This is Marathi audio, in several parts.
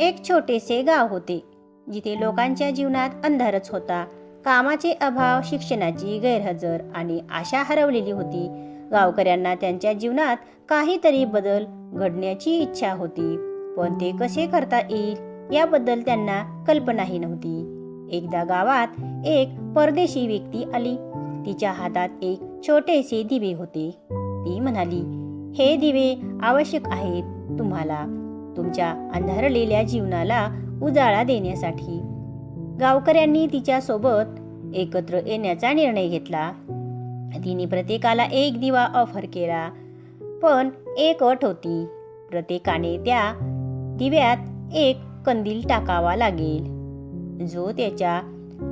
एक छोटेसे गाव होते जिथे लोकांच्या जीवनात अंधारच होता. कामाचे अभाव शिक्षणाची गैरहजर आणि आशा हरवलेली होती. गावकऱ्यांना त्यांच्या जीवनात काहीतरी बदल घडण्याची इच्छा होती पण ते कसे करता येईल याबद्दल त्यांना कल्पनाही नव्हती. एकदा गावात एक परदेशी व्यक्ती आली. तिच्या हातात एक छोटेसे दिवे होते. ती म्हणाली हे दिवे आवश्यक आहेत तुम्हाला. तुमच्या अंधारलेल्या जीवनाला उजाळा देण्यासाठी. गावकऱ्यांनी तिच्यासोबत एकत्र येण्याचा निर्णय घेतला. तिने प्रत्येकाला एक दिवा ऑफर केला. पण एक अट होती. प्रत्येकाने त्या दिव्यात एक कंदील टाकावा लागेल. जो त्याच्या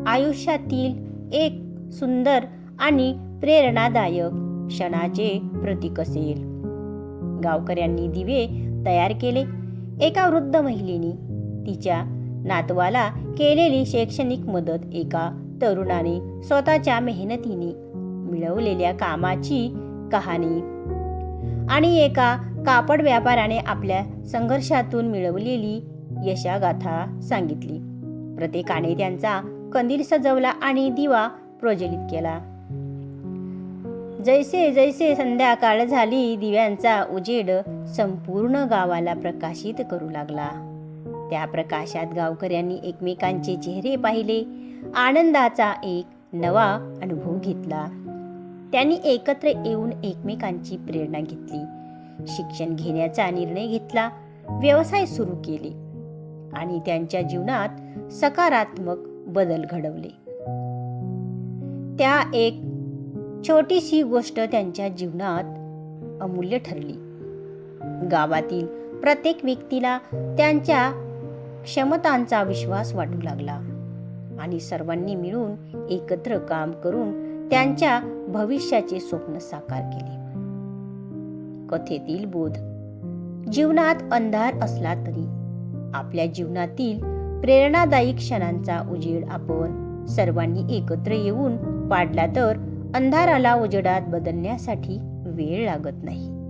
आयुष्यातील एक सुंदर आणि प्रेरणादायक क्षणाचे प्रतीक असेल. गावकऱ्यांनी दिवे तयार केले. एका वृद्ध महिलेने तिच्या नातवाला केलेली शैक्षणिक मदत एका तरुणाने स्वतःच्या मेहनतीने मिळवलेल्या कामाची कहाणी आणि एका कापड व्यापाराने आपल्या संघर्षातून मिळवलेली यशागाथा सांगितली. प्रत्येकाने त्यांचा कंदील सजवला आणि दिवा प्रज्वलित केला. जैसे जैसे संध्याकाळ झाली दिव्यांचा उजेड संपूर्ण गावाला प्रकाशित करू लागला. त्या प्रकाशात गावकऱ्यांनी एकमेकांचे चेहरे पाहिले. आनंदाचा एक नवा अनुभव घेतला. त्यांनी एकत्र येऊन एकमेकांची प्रेरणा घेतली. शिक्षण घेण्याचा निर्णय घेतला. व्यवसाय सुरू केले. आणि त्यांच्या जीवनात सकारात्मक बदल घडवले. त्या एक छोटीशी गोष्ट त्यांच्या जीवनात अमूल्य ठरली. गावातील प्रत्येक व्यक्तीला त्यांच्या क्षमतांचा विश्वास वाटू लागला आणि सर्वांनी मिळून एकत्र काम करून त्यांच्या भविष्याचे स्वप्न साकार केले. कथेतील बोध. जीवनात अंधार असला तरी आपल्या जीवनातील प्रेरणादायी क्षणांचा उजेड आपण सर्वांनी एकत्र येऊन पाडला तर अंधाराला उजेडात बदलण्यासाठी वेळ लागत नाही.